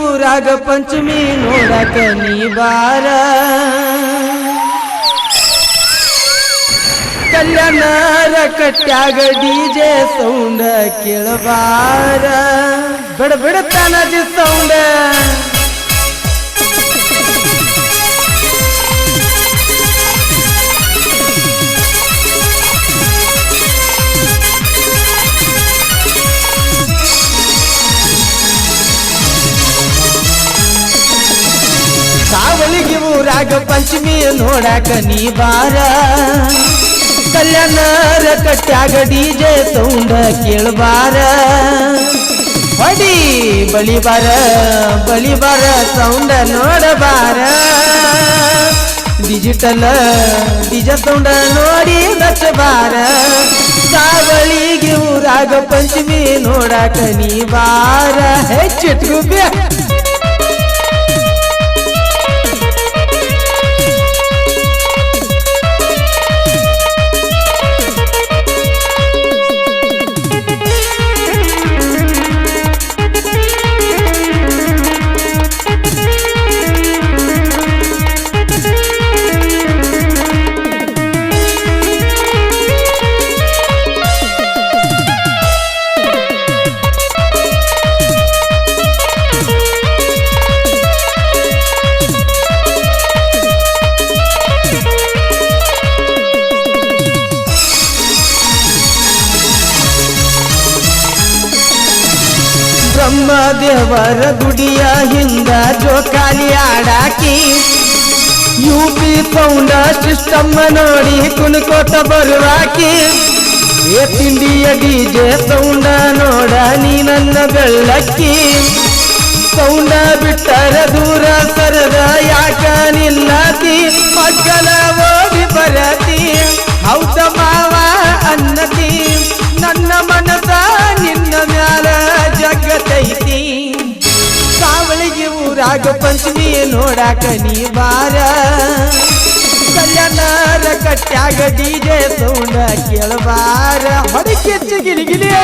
ಊರಾಗ ಪಂಚಮಿ ನೋಡಕ ನೀ ಬಾರ. ಕಲ್ಯಾಣರ ಕಟ್ಯಾಗ ಡಿಜೆ ಸೌಂಡ ಕೇಳಬಾರ. ಬಿಡ ಬಿಡ ಜಿ ಸೌಂಡ. ಕಾವಲಿಗೆ ಊರಾಗ ಪಂಚಮಿ ನೋಡಾಕ ನೀ ಬಾರ ಕಲ್ಯಾಣರ ಕಟ್ಯಾಗ ಡಿಜೆ ಸೌಂಡ ಕೇಳಬಾರ ಹೊಡಿ ಬಳಿ ಬಾರ ಬಳಿ ಬಾರ ಸೌಂಡ ನೋಡಬಾರ ಡಿಜಿಟಲ್ ಡಿಜೆ ಸೌಂಡ ನೋಡಿ ನಚ್ಚಬಾರ ಕಾವಲಿಗೆ ಊರಾಗ ಪಂಚಮಿ ನೋಡಾಕ ನೀ ಬಾರ ಹೆಚ್ಚಿಟ್ರು ಬೇ ದೇವರ ಗುಡಿಯ ಹಿಂದ ಜೋಕಾಲಿ ಆಡಾಕಿ. ಯು ಪಿ ಪೌಂಡ ಸಿಸ್ಟಮ್ಮ ನೋಡಿ ಕುಣಕೋತ ಬರುವಾಕಿ. ಏ ತಿಂಡಿಯ ಡಿಜೆ ನೋಡ ನೀ ನನ್ನ ಬೆಳ್ಳಕ್ಕಿ. ಸೌಂಡ ಬಿಟ್ಟರ ದೂರ ಸರದ ಯಾಕ ನಿಲ್ಲಾತಿ ಮಕ್ಕಳ ಓದಿ ಬರತಿ ಊರಾಗ ಪಂಚಮಿ ನೋಡಾಕ ನೀ ಬಾರ. ಕಲ್ಯಾಣರ ಕಟ್ಯಾಗ ಡಿಜೆ ಸೌಂಡ ಕೇಳಬಾರ. ಹೊಡಕೆಚ್ಚ ಗಿಲಿಗಿಲಿಯ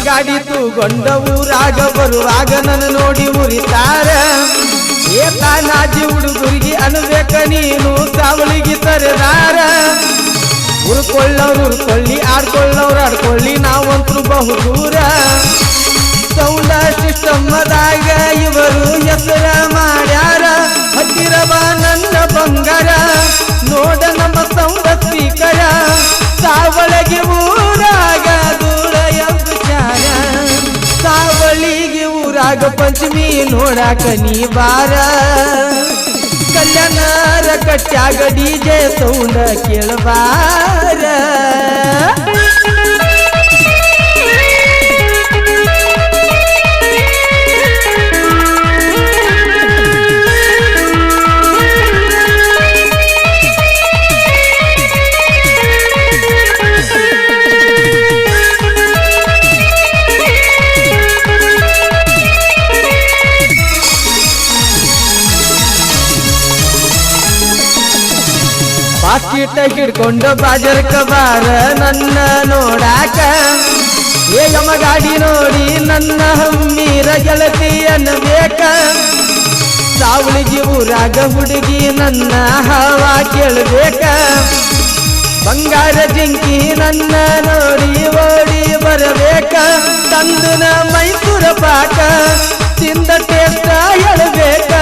ಯಮಗಾಡಿ ತೂಗೊಂಡ ಊರಾಗ ಬರುವಾಗ ನನ್ನ ನೋಡಿ ಉರಿತಾರ ಏತಾನಾಜಿ ಹುಡುಗರಿಗೆ ಅನ್ಬೇಕ ನೀನು ಸಾವಳಿಗೆ ತರದಾರ. ಉರ್ಕೊಳ್ಳೋರು ಉರ್ಕೊಳ್ಳಿ, ಆಡ್ಕೊಳ್ಳೋರು ಆಡ್ಕೊಳ್ಳಿ, ನಾವಂತೂ ಬಹುದೂರ. ಸೌಂಡ ಸಿಸ್ಟಮ್ದಾಗ ಇವರು ಹೆಸರ ಊರಾಗ ಪಂಚಮಿ ನೋಡಾಕ ನೀ ಬಾರ. ಕಲ್ಯಾಣರ ಡಿ ಡಿಜೆ ಸೌಂಡ ಕೇಳಬಾರ. ಪಾಕಿಟ ಕಿಡ್ಕೊಂಡು ಬಾಜರ್ಕ ಬಾರ ನನ್ನ ನೋಡಾಕ. ಏ ಗಾಡಿ ನೋಡಿ ನನ್ನ ಹಮ್ಮೀರ ಗೆಳತಿ ಅನ್ನಬೇಕ ಸಾವಳಿಗೆ ಊರಾಗ ಹುಡುಗಿ ನನ್ನ ಹವಾ ಕೇಳಬೇಕ. ಬಂಗಾರ ಜಿಂಕಿ ನನ್ನ ನೋಡಿ ಓಡಿ ಬರಬೇಕ. ತಂದನ ಮೈಸೂರ ಪಾಕ ತಿಂದ ಟೇಸ್ಟ ಹೇಳಬೇಕ.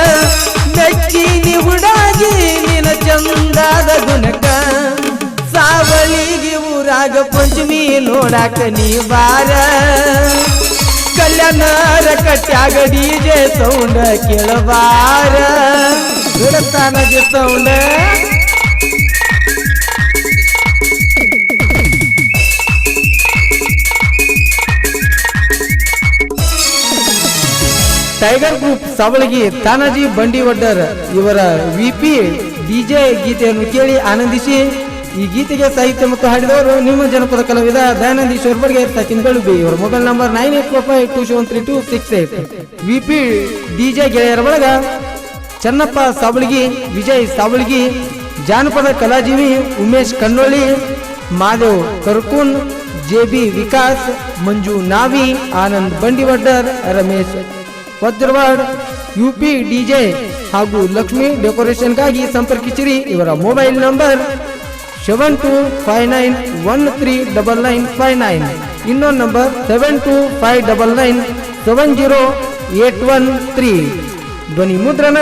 ನೋಡಾಕ ನೀ ಬಾರ ಕಲ್ಯಾಣ ಕಟ್ಯಾಗ ಡಿಜೆ ಸೌಂಡ ಕೇಳಬಾರ ಬಿಡತಾನ ಜೆ ಸೌಂಡ? ಟೈಗರ್ ಗ್ರೂಪ್ ಸಾವಳಗಿ ತಾನಾಜಿ ಬಂಡಿವಡ್ಡರ್ ಇವರ ವಿಪಿ ಡಿಜೆ ಗೀತೆಯನ್ನು ಕೇಳಿ ಆನಂದಿಸಿ. ಈ ಗೀತೆಗೆ ಸಾಹಿತ್ಯ ಮತ್ತು ಹಾಡಿದವರು ನಿಮ್ಮ ಜನಪದ ಕಲಾವಿದ ದಯಾನಂದ್ ಈಶ್ವರ್ ಬಗ್ಗೆ ಸಚಿನ್ ಕಳುಬಿ ಇವರ mobile number nine eight four five two seven three two six eight. VP DJ ಗೆಳೆಯರ ಬಳಗ ಚನ್ನಪ್ಪ ಸಾವಳಗಿ, ವಿಜಯ್ ಸಾವಳಗಿ, ಜಾನಪದ ಕಲಾಜೀವಿ Umesh Kannoli Madhav Karkun, J B Vikas, Manju Navi, Anand Bandivaddar Ramesh Vajrawad UP DJ ಹಾಗೂ ಲಕ್ಷ್ಮಿ ಡೆಕೋರೇಷನ್ಗಾಗಿ ಸಂಪರ್ಕಿಸಿರಿ. ಇವರ mobile number seven two five nine one three double nine five nine ಇನ್ನೊಂದು number seven two five double nine seven zero eight one three ಧ್ವನಿ ಮುದ್ರಣ